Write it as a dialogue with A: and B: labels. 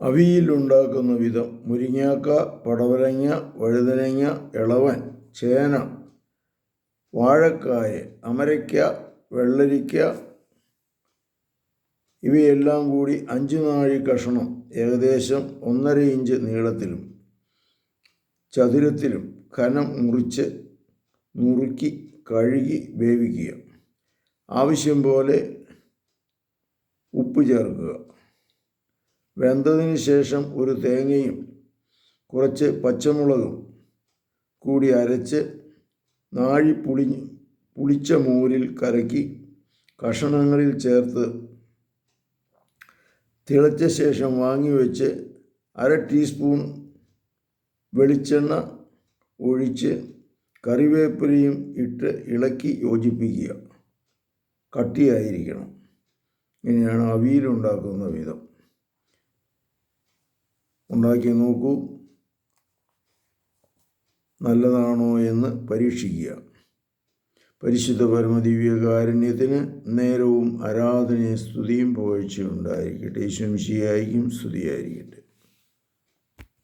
A: അവിയലുണ്ടാക്കുന്ന വിധം മുരിങ്ങാക്ക പടവലങ്ങ വഴുതനങ്ങ ഇളവൻ ചേന വാഴക്കായ അമരയ്ക്ക വെള്ളരിക്ക ഇവയെല്ലാം കൂടി അഞ്ച് നാഴി കഷണം ഏകദേശം ഒന്നര ഇഞ്ച് നീളത്തിലും ചതുരത്തിലും കനം മുറിച്ച് നുറുക്കി കഴുകി വേവിക്കുക. ആവശ്യം പോലെ ഉപ്പ് ചേർക്കുക. വെന്തതിന് ശേഷം ഒരു തേങ്ങയും കുറച്ച് പച്ചമുളകും കൂടി അരച്ച് നാഴി പുളി പുളിച്ച മോരിൽ കലക്കി കഷണങ്ങളിൽ ചേർത്ത് തിളച്ച ശേഷം വാങ്ങി വെച്ച് അര ടീസ്പൂൺ വെളിച്ചെണ്ണ ഒഴിച്ച് കറിവേപ്പിലയും ഇട്ട് ഇളക്കി യോജിപ്പിക്കുക. കട്ടിയായിരിക്കണം. ഇങ്ങനെയാണ് അവിയലുണ്ടാക്കുന്ന വിധം. ഉണ്ടാക്കി നോക്കൂ. നല്ലതാണോ എന്ന് പരീക്ഷിക്കുക. പരിശുദ്ധ പരമദിവ്യ കാരുണ്യത്തിന് നേരവും ആരാധനയും സ്തുതിയും പുകഴ്ചയും ഉണ്ടായിരിക്കട്ടെ. ഈശ്വംശിയായിരിക്കും സ്തുതിയായിരിക്കട്ടെ.